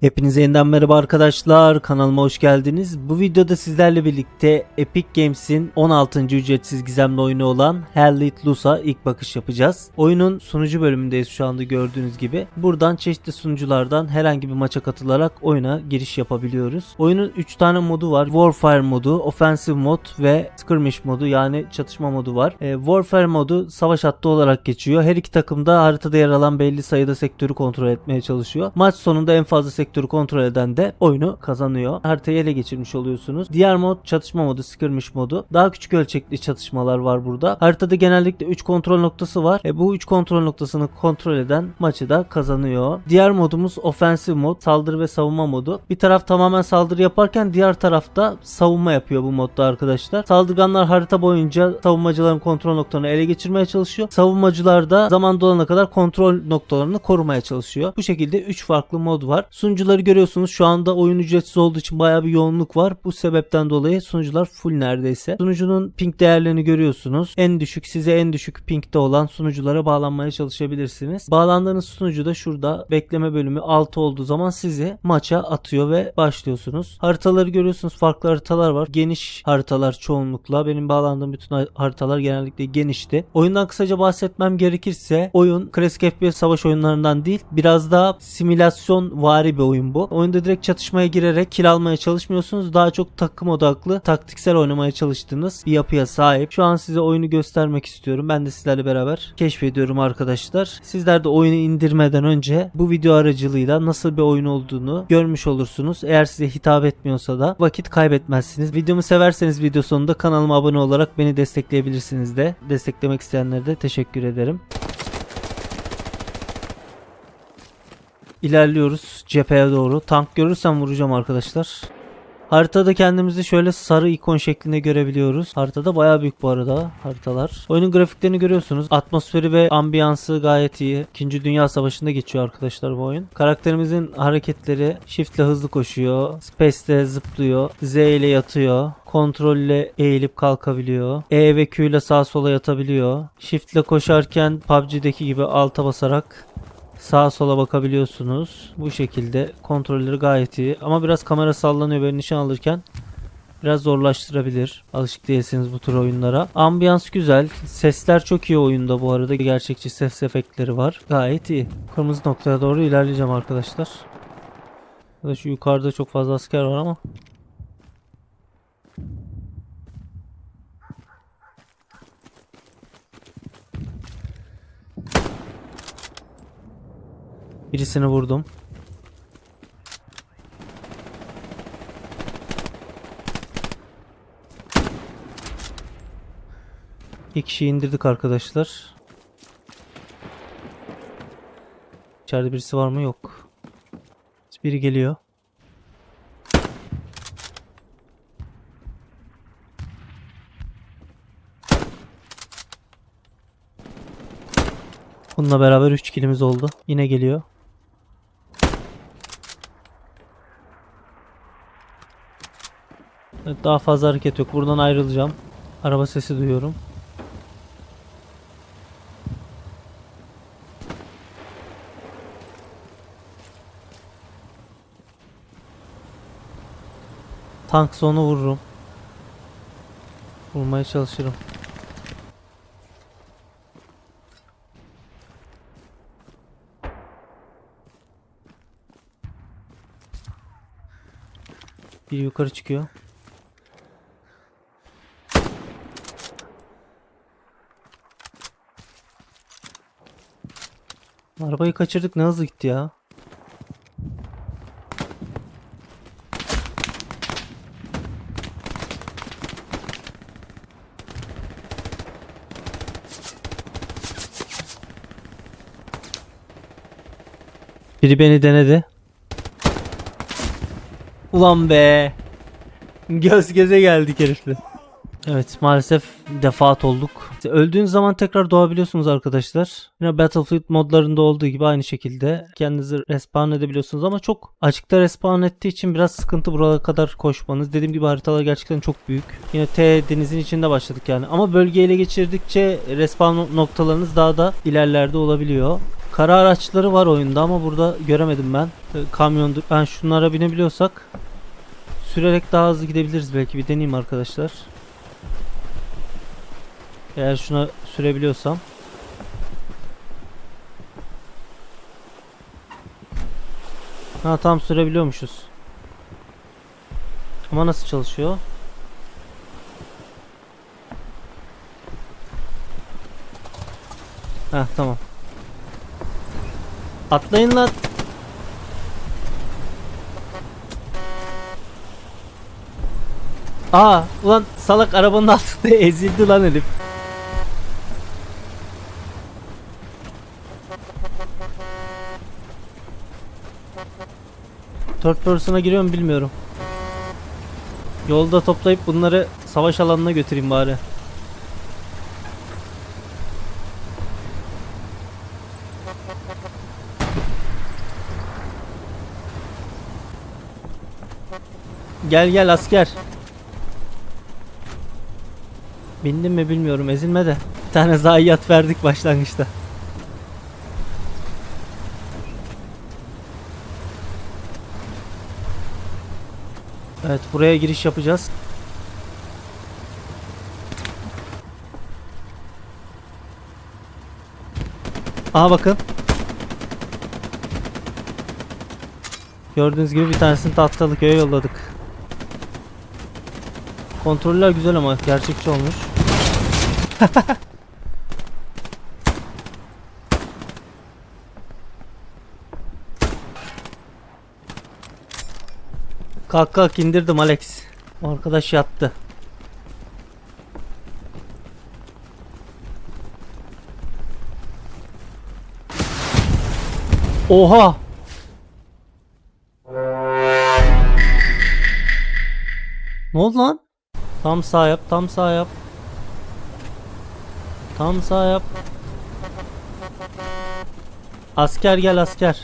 Hepinize yeniden merhaba arkadaşlar. Kanalıma hoş geldiniz. Bu videoda sizlerle birlikte Epic Games'in 16. ücretsiz gizemli oyunu olan Hell Let Loose'a ilk bakış yapacağız. Oyunun sunucu bölümündeyiz şu anda gördüğünüz gibi. Buradan çeşitli sunuculardan herhangi bir maça katılarak oyuna giriş yapabiliyoruz. Oyunun 3 tane modu var. Warfare modu, Offensive mod ve Skirmish modu yani çatışma modu var. E, Warfare modu savaş hattı olarak geçiyor. Her iki takım da haritada yer alan belli sayıda sektörü kontrol etmeye çalışıyor. Maç sonunda en fazla sektörü kontrol eden de oyunu kazanıyor. Haritayı ele geçirmiş oluyorsunuz. Diğer mod çatışma modu, skirmish modu. Daha küçük ölçekli çatışmalar var burada. Haritada genellikle 3 kontrol noktası var. E, bu 3 kontrol noktasını kontrol eden maçı da kazanıyor. Diğer modumuz offensive mod, saldırı ve savunma modu. Bir taraf tamamen saldırı yaparken diğer tarafta savunma yapıyor bu modda arkadaşlar. Saldırganlar harita boyunca savunmacıların kontrol noktalarını ele geçirmeye çalışıyor. Savunmacılar da zaman dolana kadar kontrol noktalarını korumaya çalışıyor. Bu şekilde 3 farklı mod var. Sunucuları görüyorsunuz. Şu anda oyun ücretsiz olduğu için bayağı bir yoğunluk var. Bu sebepten dolayı sunucular full neredeyse. Sunucunun ping değerlerini görüyorsunuz. En düşük size en düşük pingde olan sunuculara bağlanmaya çalışabilirsiniz. Bağlandığınız sunucu da şurada bekleme bölümü 6 olduğu zaman sizi maça atıyor ve başlıyorsunuz. Haritaları görüyorsunuz. Farklı haritalar var. Geniş haritalar çoğunlukla. Benim bağlandığım bütün haritalar genellikle genişti. Oyundan kısaca bahsetmem gerekirse oyun klasik FPS savaş oyunlarından değil biraz daha simülasyon vari bir oyun bu. Oyunda direkt çatışmaya girerek kill almaya çalışmıyorsunuz. Daha çok takım odaklı, taktiksel oynamaya çalıştığınız bir yapıya sahip. Şu an size oyunu göstermek istiyorum. Ben de sizlerle beraber keşfediyorum arkadaşlar. Sizler de oyunu indirmeden önce bu video aracılığıyla nasıl bir oyun olduğunu görmüş olursunuz. Eğer size hitap etmiyorsa da vakit kaybetmezsiniz. Videomu severseniz video sonunda kanalıma abone olarak beni destekleyebilirsiniz de. Desteklemek isteyenlere de teşekkür ederim. İlerliyoruz cepheye doğru. Tank görürsem vuracağım arkadaşlar. Haritada kendimizi şöyle sarı ikon şeklinde görebiliyoruz. Haritada bayağı büyük bu arada haritalar. Oyunun grafiklerini görüyorsunuz. Atmosferi ve ambiyansı gayet iyi. İkinci Dünya Savaşı'nda geçiyor arkadaşlar bu oyun. Karakterimizin hareketleri shift ile hızlı koşuyor. Space ile zıplıyor. Z ile yatıyor. Kontrol ile eğilip kalkabiliyor. E ve Q ile sağa sola yatabiliyor. Shift ile koşarken PUBG'deki gibi alta basarak Sağa sola bakabiliyorsunuz. Bu şekilde kontrolleri gayet iyi. Ama biraz kamera sallanıyor böyle nişan alırken. Biraz zorlaştırabilir. Alışık değilsiniz bu tür oyunlara. Ambiyans güzel. Sesler çok iyi oyunda bu arada. Gerçekçi ses efektleri var. Gayet iyi. Kırmızı noktaya doğru ilerleyeceğim arkadaşlar. Şu yukarıda çok fazla asker var ama. Birisini vurdum. İki kişiyi indirdik arkadaşlar. İçeride birisi var mı? Yok. Biri geliyor. Bununla beraber 3 kilimiz oldu. Yine geliyor. Evet, daha fazla hareket yok. Buradan ayrılacağım. Araba sesi duyuyorum. Tank sonu vururum. Vurmaya çalışırım. Bir yukarı çıkıyor. Arabayı kaçırdık ne hızlı gitti ya. Biri beni denedi. Ulan be. Göz göze geldik herifle. Evet maalesef defaat olduk. İşte öldüğünüz zaman tekrar doğabiliyorsunuz arkadaşlar. Yine Battlefield modlarında olduğu gibi aynı şekilde kendinizi respawn edebiliyorsunuz ama çok açıkta respawn ettiği için biraz sıkıntı buralara kadar koşmanız. Dediğim gibi haritalar gerçekten çok büyük. Yine T denizin içinde başladık yani. Ama bölgeyi ele geçirdikçe respawn noktalarınız daha da ilerlerde olabiliyor. Kara araçları var oyunda ama burada göremedim ben. Kamyondur. Ben şunlara binebiliyorsak sürerek daha hızlı gidebiliriz belki. Bir deneyeyim arkadaşlar. Eğer şuna sürebiliyorsam. Ha tam sürebiliyormuşuz. Ama nasıl çalışıyor? Ha tamam. Atlayın lan. Aa ulan salak arabanın altında ezildi lan herif. Third person'a giriyor mu bilmiyorum. Yolda toplayıp bunları savaş alanına götüreyim bari. Gel gel asker. Bindim mi bilmiyorum ezilme de. Bir tane zayiat verdik başlangıçta. Evet buraya giriş yapacağız. Aha bakın. Gördüğünüz gibi bir tanesini tahtalı köye yolladık. Kontroller güzel ama gerçekçi olmuş. kalk kalk indirdim Alex. Arkadaş yattı. Oha! Ne oldu lan? Tam sağ yap, tam sağ yap. Tam sağ yap. Asker gel asker.